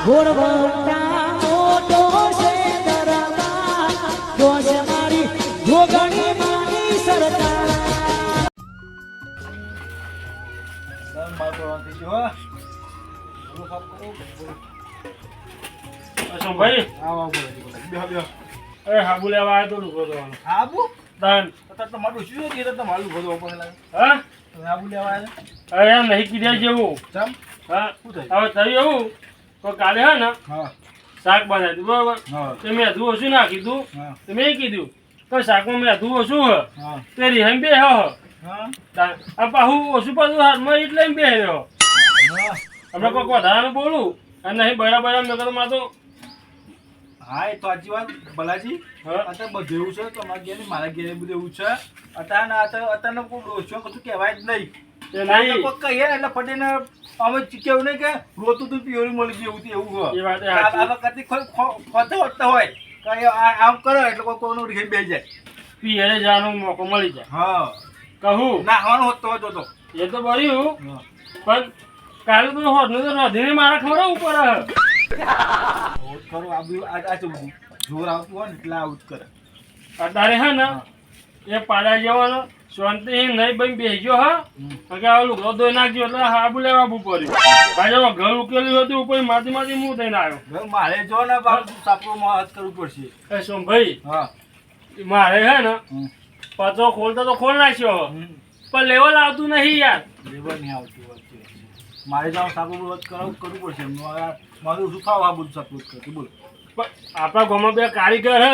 ઘોડવંટા મોટો છે દરબાર જોશ મારી જોગણી મારી સરકાર અશોક ભાઈ અરે હાબુ લેવા આવ્યો તો લુગો ધોવાનો તાન હા? અરે એમ નહીં કીધા જેવું હા હવે થયું એવું તો કાલે હે ને શાક બનાવી દીધું બરોબર? તો મેં અધું ઓછું ના કીધું? તો મેં કીધું તો શાકમાં મેં અધું ઓછું હ? તે રીહન બે હ આ ઓછું પાછું હાથમાં એટલે એમ બે રહ્યો હમણાં કોઈ વધારાનું બોલું અને નહીં બરાબર એમ નકર તો મારે તો હા એ તો સાચી વાત ભલાજી. હા. અત્યારે બધું એવું છે તમારા ઘેર મારા ઘેર બધું એવું છે. અત્યારે અત્યારે કોઈ કશું કહેવાય જ નહીં. નહીં કહીએ એટલે પટેને અમે કેવું નહીં કે રોતું તું પિયોરી મળી ગયું એવું હોય. આ. વખતે ખોતે હોતા હોય કે આમ કરો એટલે કોઈ કોનું રીખી બે જાય. પિયરે જવાનો મોકો મળી જાય. હા. કહું. નાહવાનું હોતો હોય તો એ તો બળ્યું હા. પણ કાલે તો હોદનું તો નધીને મારા આવું જ કરો આ બધું આ જોર આવતું હોય ને એટલે આવું જ કરે. અત્યારે હે ને એ પાડા જવાનો શાંતિ નહીં ભાઈ બેસજો હા? કે આ લુગડો ધોઈ નાખજો એટલે હાબુ લેવા બુ પડ્યું ભાઈ ઘર ઉકેલું હતું પછી માથી માથી હું થઈને આવ્યો. મારે જો ને સાપરો હાથ કરવું પડશે. એ શું ભાઈ હા મારે હે ને પાછો ખોલતો તો ખોલ નાખ્યો. પણ લેવલ આવતું નહીં યાર. લેવલ નહીં આવતું મારે જાવ સાપુ વ્રત કરાવવું કરવું પડશે. મારું શું ખાવ આ બધું સાપરો કરતું? બોલ. પણ આપણા ગામમાં બે કારીગર હે.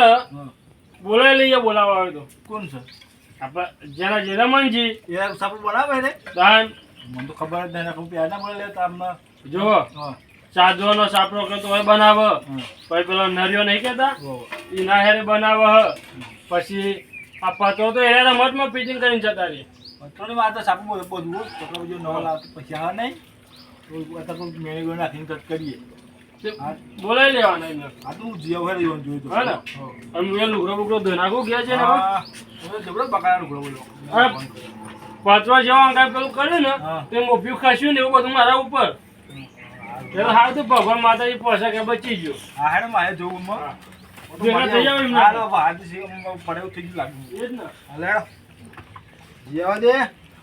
બોલાવી લઈએ બોલાવવા આવે તો. કોણ છે? આપણા જેના જેરામનજી એ સાપુ બનાવે ને? દાન મને તો ખબર જ નહીં હું પ્યાર ના બોલે તો આમને. જો. હા. સાધવાનો સાપરો કે તો બનાવે. પછી પેલો નરિયો નહીં કેતા એ ના હેરે બનાવો. પછી આ પતો તો એ રમતમાં પીચિંગ કરીને જતા રહે. થોડી વાર તો સાપુ બધું છોકરા ન નવા લાવતો પછી આવે નહીં. મેળવી મેળી નાખીને કટ કરીએ. તે બોલાવી લેવાના એમને આ તું હું જીવ હેરે જોવાનું તો હા? અને એ લુગડો બુગડો ધોઈ નાખું ગયા છે ને હા. જબરો બકાલાનો ઘોડો બોલો. હા. પાછવા જેવા કાંઈ પેલું કર્યું ને હા. તે મોભ્યું ખાશ્યું ને એવું બધું મારા ઉપર એટલે હાલ તો ભગવાન માતાજી પોસા કે બચી ગયો હા હેડો મારે જોવું માં. હા. હું ભેગા થઈ જાવ એમને. હા, પડે એવું થઈ ગયું લાગ્યું. એ જ ને હાલે જેવા દે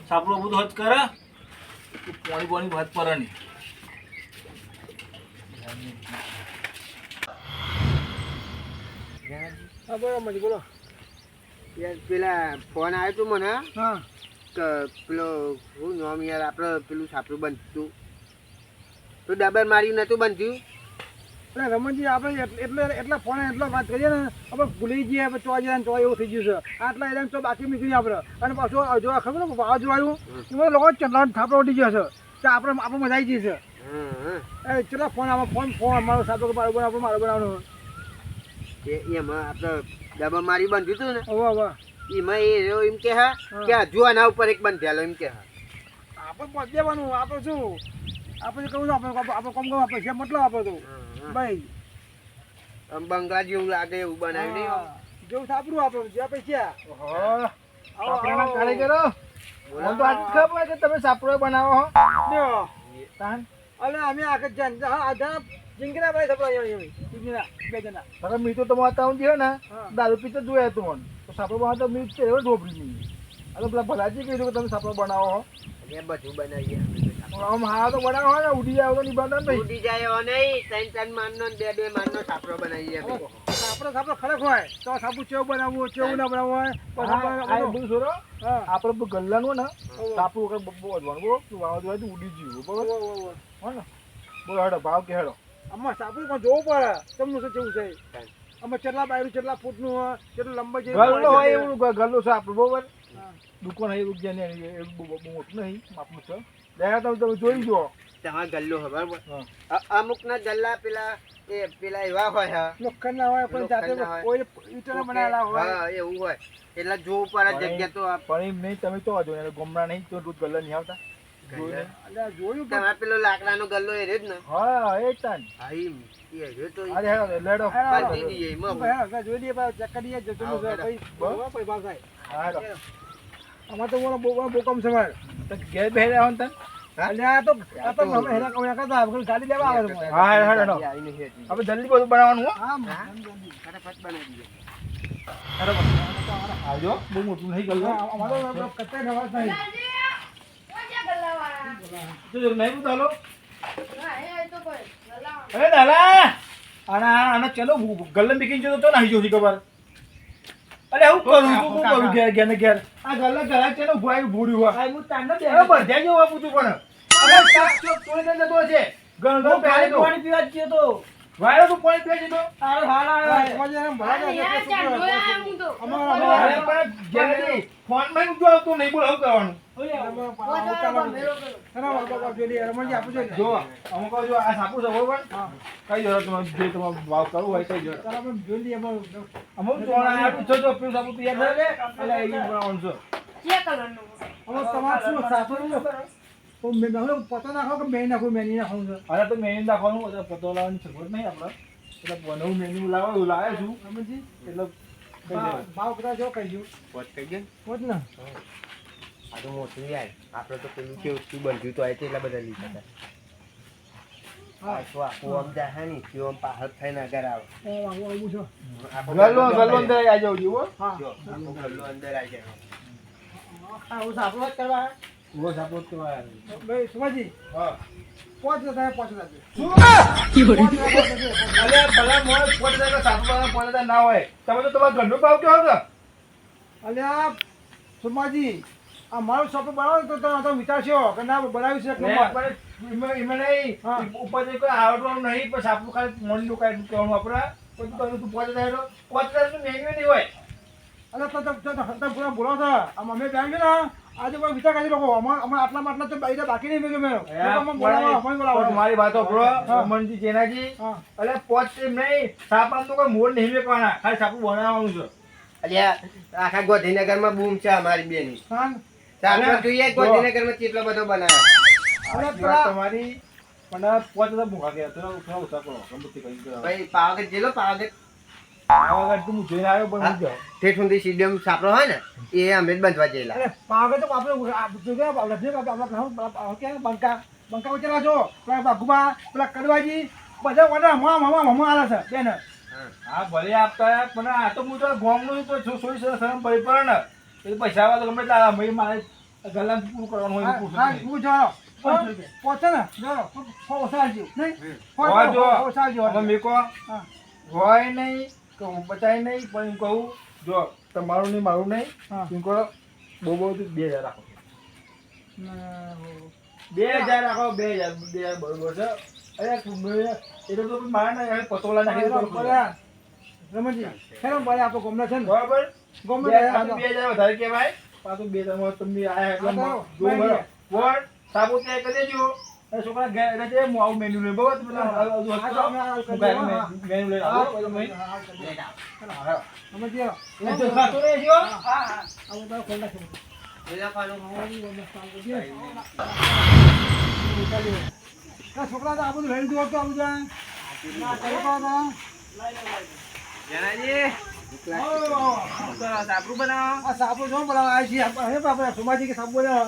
સાપડો બધું હજ કરે પોણી પોણી હજ પર નહીં હા બરાબર બોલો. યાર પેલા ફોન આવ્યો તો મને. હા. પેલો નામ યાર આપણે પેલું સાપરું બનતું. તો ડબર માર્યું નતું બનતું. એટલે રમણજી આપણે એટલે એટલા ફોન એટલા વાત કરીએ ને આપણે ભૂલી જઈએ આપણે ચોવા જાય ચો એવું થઈ ગયું છે. આટલા એરિયા તો બાકી નીકળી આપણે. અને પાછું જો ખબર વાવાઝોડું આવ્યું? લોકો ચંદ્રાન થાપડો ઉડી ગયો છે. તો આપણે આપણે મજા આવી ગઈ છે. એ કેટલા ફોન આમાં? Phone phone. મારો સાતો કે મારો બનાવો મારો બનાવવાનો એ એમાં આપણે ડબર મારી બંધ હતું ને? હવે હવે એમાં એ રહ્યો એમ કે હા કે હજુ આના ઉપર એક બંધેલો એમ કે હા. આપણે પહોંચ દેવાનું. આપણે શું? આપણે કહું છું? આપણે આપણે કોમ કરવા પૈસા મતલબ આપણે તો. ભાઈ. આમ બંગલા જેવું લાગે એવું બનાવી નહીં જેવું સાપરું આપણે જ્યાં પૈસા આવો. કારીગરો મને તો આજ ખબર કે તમે સાપડો બનાવો હો. લ્યો. તાન. અલે અમે આગળ હા આધા જીંગરા ભાઈ સપડા બે જણા તારા મીઠું તો માતા તાઉન છે ને. દારૂ પીતો જોયા તું તો સાપડો બનાવો તો મીઠ છે એવો ઢોપડી નહીં આ પેલા ભલાજી કીધું કે તમે સાપડો બનાવો હો એ બધું બનાવીએ આમ હા તો બનાવો હો ને ઉડી જાય તો નિબાંધો નહીં ઉડી જાય એવો નહીં ત્રણ ત્રણ માનનો બે બે માનનો સાપરો બનાવીએ. આપણે આપણે ખડક હોય તો સાપુ ચેવું બનાવવું ચેવું ના બનાવવું હોય આ આપણે- બધું આપણે ગલ્લાનું ને સાપુ વગર બરો વાવાઝોડા ઉડી ગયું બરોબર બોલો હેડો ભાવ કે હેડો? આમાં સાબુ પણ જોવું પડે. તમને શું જેવું છે? આમાં કેટલા બાયરું કેટલા ફૂટનું કેટલું લંબાઈ છે ગલ્લો હોય એવું ગલ્લો છે આપણું બરોબર? દુકાન હોય એવું જ્યાં નહીં એવું બહુ બહુ મોટું નહીં આપણું છે. દયા તમે તમે જોઈ જુઓ. ત્યાં ગલ્લો હોય બરાબર. અમુકના ગલ્લા પેલા એ પેલા એવા હોય હા. લોખંડના હોય પણ જાતે કોઈ ઈંટના બનાવેલા હોય. હા એવું હોય. એટલે જોવું પડે જગ્યા તો પણ એમ નહીં તમે તો જો ગમરા નહીં તો દૂધ ગલ્લા નહીં આવતા. જોયું પેલો લાકડાનો ગલ્લો એ રહ્યો ને. હા એ જ તાન. એ તો અરે લેડો. દઈએ ભાઈ, જોઈ બરોબર, ભાઈ. હા? હેડો તો મારો બહુ બહુ કામ છે તો ઘેર બેહી રહ્યા હો? ને તાન એટલે આ તો આ તો અમે હેરા કવડા કરતા આપણે ગાડી લેવા આવે હા હા હા હેડો. આવીને જલ્દી બધું બનાવવાનું હા. હા? ફટાફટ બનાવી દીધો. હેડો. આવજો બહુ મોટું નહીં કરવું. અમારો નવાજ નહીં. તો નહીં બધું અરે દાદા આના આના ચલો ગલ્લમ બીકીને જતો તો નાહી જોતી ખબર. અરે હું કરું હું કરું ઘેર ઘેર ઘેર. આ ગલ્લા ઘરા ચલો ભૂઆઈ ભૂડ્યું હોય. આ હું દે અરે બધા જેવું પૂછું પણ. અરે ચા ચો તોડી દે જતો છે ગંગા પાણી પીવા જ ગયો તો. વાયો તો પાણી પીવા જતો તારો હાલ આવ્યો મજે એને ભરા દે અમારા પણ ઘેર નહીં. ફોનમાં ઊંધું આવતું નહીં બોલ આવું. કરવાનું જો અમુક જો આ સાપુ છે બરોબર? તમારે શું તમારે ભાવ કરવો હોય કઈ જરૂર અમુક ચોળા છે તો પેલું સાપુ તૈયાર થાય એટલે એ બનાવવાનું છે. અરે તો મેનુ નાખવાનું એટલે પતો લાવવાની સગવડ નહીં આપણે. એટલે નવું મેનુ લાવો એવું લાવે છું. એટલે કઈ દેવાનું. ભાવ કદાચ જો કહી દઉં પોત કહી દે ને. ને. આ તો મોટું યાર આપણે તો પેલું કેવું શું બંધ્યું તો આ એટલા બધા લીધા હતા. હા. આ તો સાપો જ કહેવાય. ભાઈ સુભાજી હા. પાંચ હજાર પાંચ હજાર. અરે ભલા મોણ પોત હજાર સાપુ બનાવવા પોત હજાર હોય. તમે તમારો ઘરનો ભાવ કેવો અલ્યા સુમાજી આ મારું શોપ બનાવો તો તમે તો વિચારશો કે ના બનાવી છે એમાં- એમાં નહીં. હા. કોઈ આવડવાનું નહીં પણ સાપુ ખાલી મોંનું કાંઈ કહેવાનું આપણે પછી તમે તું પોત હજાર. પોત હજારનું નહીં હોય. અરે તો તો- તો- તો- તો પૂરા બોલાવો છો. આમ અમે બેંગ ને. આજે કોઈ વિચાર કરી લોકો અમાર અમાર આટલા માટલા તો બાકી બાકી નહીં મેં મેં. અમે બોલાવો અમે બોલાવો. પણ મારી વાતો સાંભળો હા. રમણજી જેનાજી. પોત એમ નહીં સાપ આમ તો કોઈ મોડ નહીં મેકવાના ખાલી સાપુ બનાવવાનું છે. અલ્યા આખા ગોધીનગરમાં બૂમ છે અમારી બેની. અલ્યા, જોઈએ. ગોધીનગરમાં કેટલો બધો બનાવ્યો તમારી. પણ પોચ તો ભૂખા ગયા તો થોડા ઓછા કરો ગમે તે કંઈ પાવાગઢ જેલો પાવાગઢ વખત તો હું જોઈને આવ્યો પણ હું ઠેઠ સુધી સીડીએમ સાપડો હોય ને એ અમે બંધવા જેલા અરે પાગળ તો આપણે આ જો કે આપણે જે આપણે આપણે કે બંકા બંકા ઉચેલા છો પેલા બાગુબા પેલા કડવાજી બધા ઓર્ડર હમણાં હમણાં હમણાં આલે છે બેન હા ભલે આપતા પણ આ તો હું તો ગામનું તો છું, સોય સરસ શરમ પડે ને એ પૈસા વાળા ગમે તે ભાઈ મારે પૂરું કરવાનું હોય હા હા પહોંચે ને જાણો ઓસાલજો નહીં હોય જો. ઓસાલજો હવે મેકો હોય નહીં કે હું બચાય નહીં પણ એમ કહું જો તમારું નહીં મારું નહીં હા. એમ કરો બહુ બહુ તો બે હજાર રાખો. બે હજાર રાખો બે હજાર બે હજાર બરોબર છે. અરે એ તો તું મારે ને પતોલા નાખી. રમણજી ખેરો આપણો ગમલા છે ને. બરાબર. ગમે બે તે તો હજાર વધારે કહેવાય. પાછું બે હજારમાં તમને આયા એટલે તો સાબુ ત્યાં કરી દેજો. છોકરા રહેજે, હું આવું મેનુ લઈને બરાબર તમે હા, હજુ હા, હજુ તો અમે. મેનુ- હા, આવું? હા, કરી દઈએ. હા, હા. રમણજી, એટલે જો ખાતો. હા, હા. આ બધા ખોલ નાખી દો. આ છોકરા તો આ બધું લઈ દો તો આ બધા ના, કરી દો તો. આ સાબુ જો બનાવવા આવી કે સાબુ બનાવો.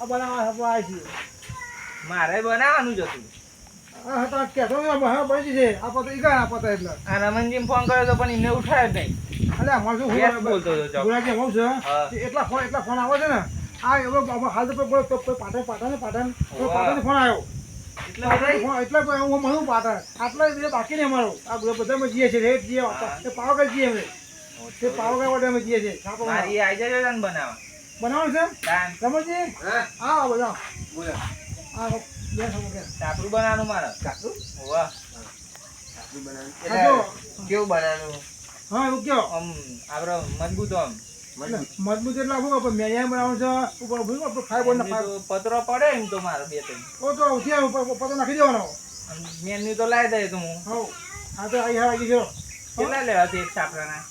આ બનાવવા સાબુ આવી છીએ. મારે બનાવવાનું જ હતું. આ હા, તો આ કહેતો હા, બની જશે. આપો તો ઈ કાંઈ આપો તો એટલે. આ રમણજીને ફોન કર્યો તો પણ એમને ઉઠાયો જ નહીં. અલ્યા, અમારે શું બોલતો હતો. ગુલાજી છે. એટલા ફોન એટલા ફોન આવે છે ને? આ એવો આમાં હાલ તો પેલો- પેલો પાટણ પાટણ પાટણ. પાટણથી ફોન આવ્યો. એટલે ફોન એટલે હું મળું પાટણ. આટલા બે બાકી નહીં અમારું. આ બધા બધામાં જઈએ છીએ રેટ જઈએ એ પાવાગઢ જઈએ અમે. તે પાવાગઢ વાળે અમે જઈએ છીએ. તને બનાવવા. બનાવવાનું છે? તાન. હા? આ બધા બોલો. સાપરું બનાવવાનું મારે. ટાપરું વાહ સાપડું બનાવ્યું. આ એટલે કેવું બનાવવાનું? હા એવું કયો? આમ આપણે મજબૂત આમ. મજબૂત. મજબૂત એટલે શું આપણે મેં બનાવવાનું છે? ઉપર ઉપર આપણે ફાઈવ બોર્ડ એમની પતરો પડે એમ તો મારો બે ત્રણ. ઓ તો ઉઠી ઉપર પતો નાખી દેવાનો. મેનની તો લાવી દે તો હું. હવ. હા તો અહીં આવી ગયો કેટલા લેવા છે એક સાપરાના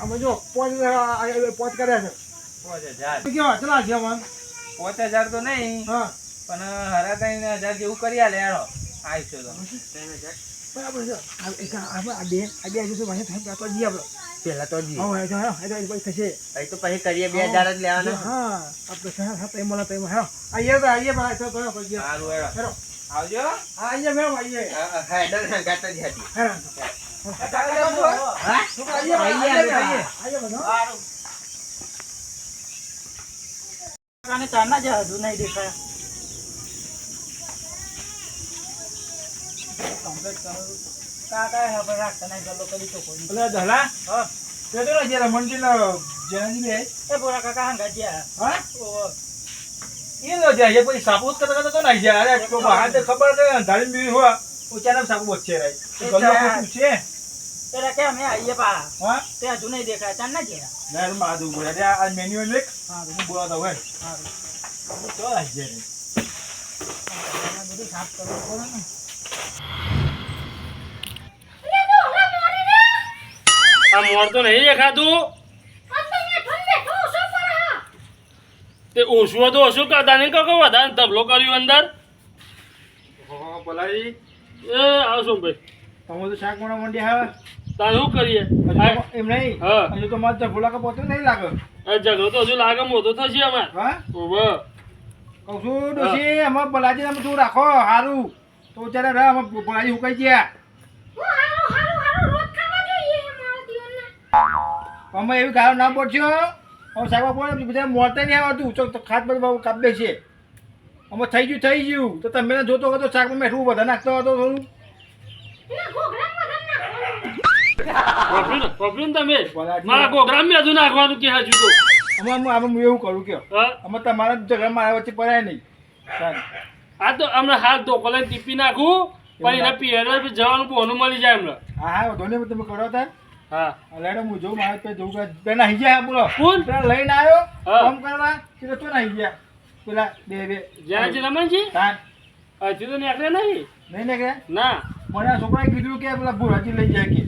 અમે જો પોચ પોચ કર્યા છે. પાંચ હજાર. કેવા? ચલા છે મન પાંચ હજાર તો નહીં. હા. પણ હરા ત્રણ હજાર જેવું કરી આલે યારો આવીશું તો. બરાબર છે આ એક આ આ આ બે આ બે હજુ તો વાંચે થાય ત્યાં તો જઈએ આપણે પેલા તો જી હા હા હા હા હા થશે પછી કરીએ હજાર હેડો. કાને ચારના જ હજુ નહીં દેખાય કાકા હે પણ રાખતા નહીં ગલ્લો કરી તો કોઈ એટલે દહલા હા તે તો જરા મંદિર જેનાજી બે એ બોરા કાકા હંગા જ્યાં હા ઓહો. એ નો જાય એ પછી સાપુત કરતા તો નહીં જાય. ખબર કે અંધારી બી હોય. ઉચાના સાપુ વચ્ચે રહે પેલા કે અમે આવીએ પા હા? તે હજુ નહીં દેખાય જ્યાં ના માં દઉં બોલે અરે આ મેન્યુઅલ લેખ હા હું આવી જાય રે. બધું સાફ કરવું પડે ને. આ મોર તો નહીં દેખાતું? તે ઓછું હતું ઓછું કરતા નહીં કહો વધારે તબલો કર્યું અંદર? હા, બોલાવી. એ આવશું ભાઈ? તમે તો શાક મોડા માંડ્યા હવે. તાર શું કરીએ? એમ નહીં. હા. હજુ તો મારે ઝઘડો લાગે પોતું નહીં લાગે. ઝઘડો તો હજુ લાગે મોટો થશે અમાર. હા. કહું છું ડોશી અમે તું રાખો સારું તો ત્યારે અમે હુકાઈ ગયા. અમે એવી ગાયો ના પડશો હવે સાહેબ પડે બધા મોરતા નહીં આવતું તો ખાત બધું બહુ કાપે છે. અમે થઈ ગયું થઈ ગયું. તો તમે જોતો હતો શાકમાં મેઠવું બધા નાખતો હતો થોડું? તમે. મારા પ્રોગ્રામ મેં હજુ નાખવાનું કે હજુ તો. અમે અમે એવું કરું કે અમે તમારા ઝઘડા મારા વચ્ચે પડાય નહીં. આ તો હમણાં હાથ ધોકો લઈને ટીપી નાખું. પણ એના પિયર જવાનું બોનું મળી જાય હમણાં. હા હા વધુ નહીં તમે કરો તાર. હા. લેડો હું જોઉં મારે જોઉં બે નાહી ગયા બોલો. કોણ પેલા લઈને આવ્યો હા. કામ કરવા કીધું તો નાહી ગયા. પેલા બે બે. જ્યાં છે હા તાન હજુ તો નીકળે નહીં? નહીં ને ના. મને આ છોકરાએ કીધું કે પેલા ભુરાજી લઈ જાય કે.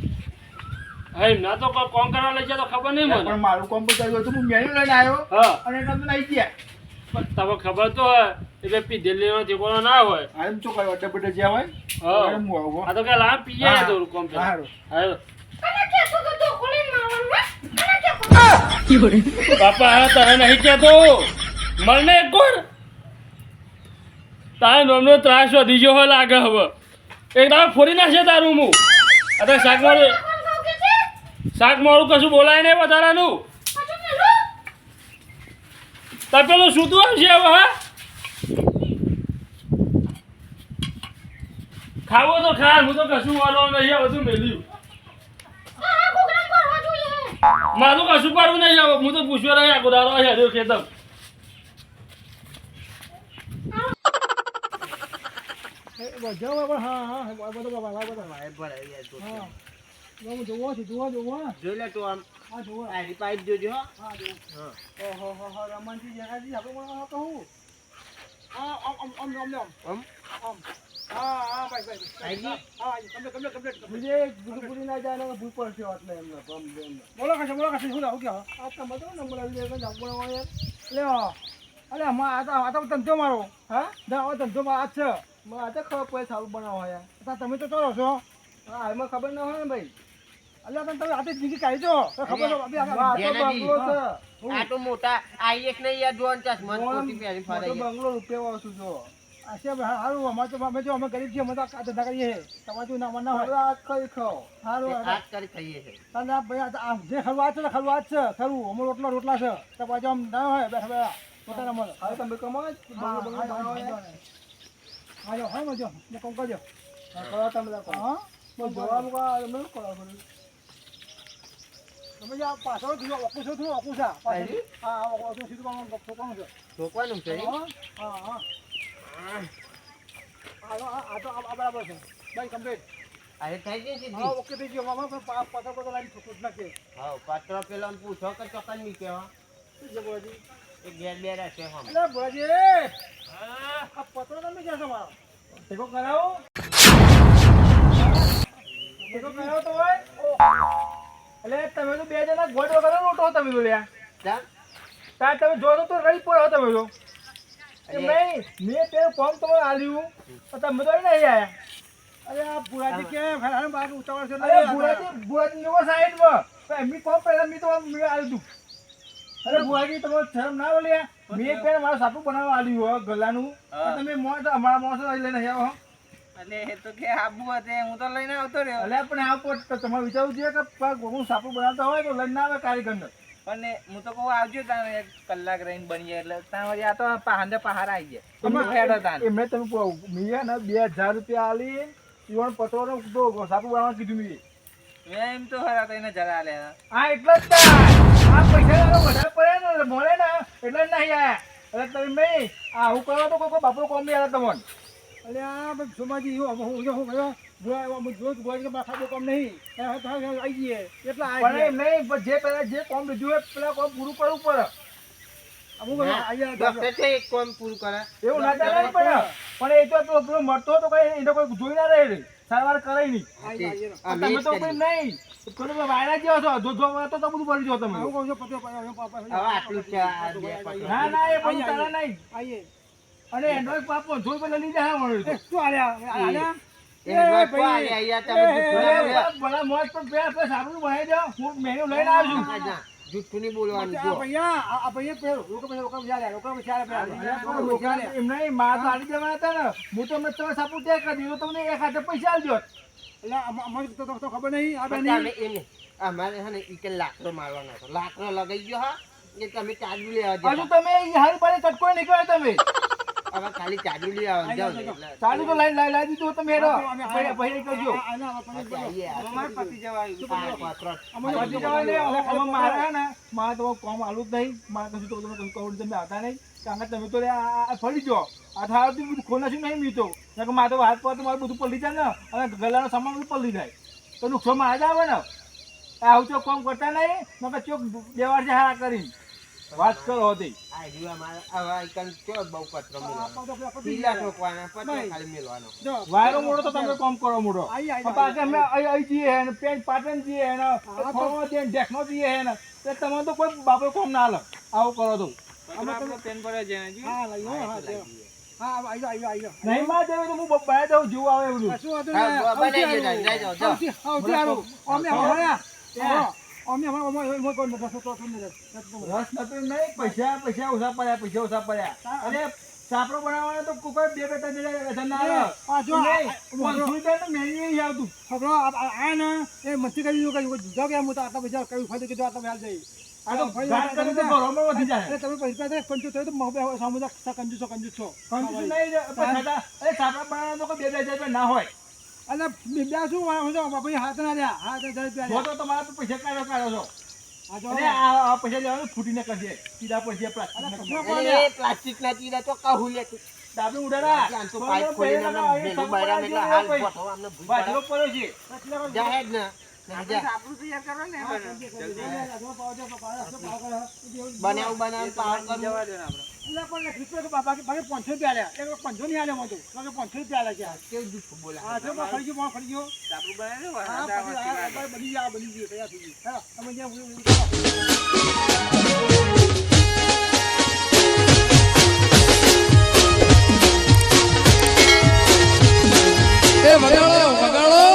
હા ના તો કોમ કરવા લઈ જાય તો ખબર નહીં મને. પણ મારું કોમ પર ચાલ્યું હતું હું લઈને આવ્યો. હા. અને એટલે તો નાહી ગયા. પણ તમે ખબર તો હોય એટલે પીધેલી ઠેકોનો ના હોય. આ એમ શું કર્યું અડધે જ્યાં હોય હા. હું આ તો કે લાવ પી જાય હા. કોમ પેલા. સારું. હા બાપા, તને નહીં કહેતો. એક કોર તારે નોમનો ત્રાસ વધી ગયો હોય લાગે હવે. એક તારે ફોડી નાખશે તારું હું અરે શાક મારું શાક મારું કશું બોલાય નહીં વધારાનું. તાર પેલું સૂતું આવશે હવે, હા? ખાવો તો ખા, હું તો કશું વાળો નહીં બધું મેલ્યું. મારું કશું કરવું નહીં આવે હું તો પૂછવા રહ્યા ગોદારો છે. જોવો જોવો જોઈ લે તું આમ. હા જોવો આરી પાઇપ જોજો હા. જોવો ઓહો હો હો રમણજી જગાજી આપણે પણ કહું આમ આમ આમ આમ આમ. આમ? ધંધો મારો હા ધંધો માં આ છે ખબર પડે સારું બનાવો તમે તો ચલો છો હા એમાં ખબર ના હોય ને ભાઈ અલ્યા તમે તમે આતે જીગી કાઢી દો ખબર મોટા આ એક નહીં યાર જોન ફરે બંગલો રૂપિયા છું જો. સારું અમારે તો અમે જો અમે ગરીબ છીએ અમે તો આ ધંધા કરીએ છીએ. તમારે જો ના ના હોય. આ કઈ ખાઓ. સારું હાથ કરી થઈએ છે અને ભાઈ આ જે ખરું છે ને ખરું છે. ખરું અમે રોટલા રોટલા છે. તો પાછું આમ ના હોય બેઠા બેઠા. પોતાના મળે. હવે તમે કમાવો જ બંગલો બંગલો બનાવો હા જો હા મજો ને કોમ કરજો? કરો તમે હા? કા તમે કરો? તમે જે આ પાછળ થયું ઓકું છો ઓકું છે પાછળ હા ઓકું સીધું કામ છોકરાનું છે હા હા. આ આ તો આ આ બરાબર છે ભાઈ કમ્પ્લીટ અરે થઈ ગઈ હા ઓકે થઈ ગયો મામા પણ પા- પાછળ પાછળ લાઈન ઠોકું જ નાખે હા પાત્ર પેલા પૂછો કે ચોકન મીકે હો શું છે બોલાજી એ ઘેર બે રહેશે હમ અરે બોલાજી આ પત્રો તમે ક્યાં છો મારો ટેકો કરાવો ટેકો કરાવો તો હોય એટલે તમે તો બે જણા ગોળ વગર લોટો તમે તો લ્યા. ચાલ તાર તમે જો તો રહી પડો તમે તો કે ભાઈ મેં તે ફોર્મ તો આલ્યું પણ તમે તો નહીં આવ્યા અરે આ ભુરાજી કે ફેરાનો બાર ઉતાવળ છે અરે ભુવાજી ભુવાજી નો સાઈડમાં પણ એમની કોમ પહેલા મેં તો મેં આલ્યું તું અરે ભુવાજી તમે શરમ ના બોલ્યા મેં પેલા મારું સાપુ બનાવવા આલ્યું હો ગલાનું તમે મોં અમારા મોસો લઈને નહીં આવો હો. એટલે તો કે આબુ હતે હું તો લઈને આવતો રહ્યો. એટલે પણ આ પોટ તો તમારે વિચારવું જોઈએ કે હું સાપુ બનાવતા હોય તો લઈને આવે કારીગરને. એ- હું તો કહું આવજો તારે એક કલાક રહીને બનીએ એટલે ત્યાં વળી આ તો પહાડે પહાર આવી જાય તમે હેડો તાન એમને તમે કહો મિયા ને બે હજાર રૂપિયા આલી ઈવન પટોરો તો સાપુ બનાવવા કીધું મેં. મેં એમ તો હરા તો એને જરા લે હા એટલે જ આ પૈસા વાળો વધારે પડે ને મળે ને એટલે જ નહીં આયા. એટલે તમે મેં આ હું કરવા તો કોઈ બાપરો કોમ નહીં આલે તમને. અરે આ સોમાજી હું હું હું ગયો હતો હું જોયું ભુરાજી કે માથા બહુ કમ નહીં. એ હા, હા, હા, આવી જઈએ. એટલા પણ આવી એમ નહીં પણ જે પેલા જે કોમ લીધું હોય પેલા કોમ પૂરું કરવું પડે. અમુક આવી ડોક્ટર છે એક કામ પૂરું કરે. એવું ના ચાલે ને પણ પણ એ તો પેલો પેલો મરતો તો કઈ કોઈ જોઈ ના રહે. સારવાર કરાય નહીં. તમે તો. કોઈ નહીં. પેલો વાયરા જેવા છો. જો જો તો તો બધું ભરી જો તમે. હું કહું છું હવે આટલું. ના ના એ પછી તારા નહીં. અને એન્ડ્રોઈડ પાપો જોઈ પેલા લીધા હા મળ્યું શું આલ્યા આલ્યા તમને એક હાથે પૈસા આલજો. એટલે અમ- તો ખબર નહીં અમારે છે ને એ કે લાકડો મારવાનો હતો. લાકડો લગાઈ ગયો હા એ તમે ચાદુ લેવા હજુ તમે હાલ પડે કટકો નીકળ્યો તમે. હવે ખાલી જાઓ ને એટલે ચાલુ તો લાઈ લાઈ દીધું તમે હેડો ભાઈ ભાઈ કરજો. અમારે પતિ જવા આવ્યું આ પત્રો. પછી જવાય ને હવે મારે ને મારે તો કોમ આલું જ નહીં. મારે કશું તો તમે કહું તમે આવતા નહીં. કારણ કે તમે તો આ- આ- આ ફરી જો આ થાળથી બધું ખોલ નાખ્યું નહીં મીઠો. કારણ કે મારે તો હાથ પર તો મારું બધું પલ્લી જાય ને. અને ગલાનો સામાન બધું પલ્લી જાય. તો નુકસાન મારે જ આવે ને. આવું તો કોમ કરતા નહીં. નકર ચોક બે વાર હારા કરી વાત કરો હતી. આ બહુ પત્રો. તો પીલા ગયા. ઠોકવાના, ખાલી મેળવાનો. વાયરો મોડો તો તમે કોમ કરો મોડો પાછા અમે ને પાટણ ને ને તે તમે તો કોઈ બાપો કોમ ના લો આવું કરો તો આપણો પેન પર જ હજી હા લાગ્યો હા હા આવી ગયો, આવી ગયો, આવી ગયો. નહીં માં દેવે તો હું બનાવી દઉં જેવું આવે શું હતું બનાવી. અમે. અમે હમણાં- અમે- અમે કોઈ નથી, તો શું રસ નતું નહીં પૈસા પૈસા ઓછા પડ્યા પૈસા ઓછા પડ્યા. અને સાપડો બનાવવાનો તો બે બે ત્રણ જણા વેતન ના આવે. આ જો, નહીં આવતું. છોકરો ને એ મસ્તી કરી કે જો કે હું તો આટલા પૈસા કયું ફાયદો કીધું આટલા પૈસા જઈ. આ તો ગાંઠ કરીને તો ઘરોમાં વધી જાય. તમે પૈસા દે પંચો થયો તો મહબે સામુદા કંજૂસો છો. કંજૂસ નહીં અરે સાપડા બનાવવાનો તો બે બે હજાર રૂપિયા ના હોય. એટલે બીજા શું હોય છો? ભાઈ હાથ ના રહ્યા હાથ. તો તમારા તો પૈસા કાઢો કાઢો છો? આ પૈસા લેવાનું ફૂટીને કરજે. સીધા પડશે પ્લાસ્ટિક ચીડા તો કહું લે ડાબી ઉડાડા. તો પાઇપ ખોલીને આમ બહાર એટલે હાલ ગોઠવો, આમને ભૂત પડ્યો છે. પડે. ને. બનાવું બનાવું પાવર કરું. જવા દો આપણે. એટલે પણ એક તો બાબા કે બાકી પાંચસો રૂપિયા આલ્યા. એક પાંચસો નહીં આલ્યા મને તો બાકી પાંચસો રૂપિયા આલ્યા છે. કેવું જૂઠું બોલે. હા જો બા ફરી ગયો બા ફરી ગયો. આપણું બનાવી દો હા વરસાદ પછી આવવાથી આ વાર. બની ગયા બની ગયું તૈયાર થઈ ગયું. હા તમે જ્યાં એ મલયાળમ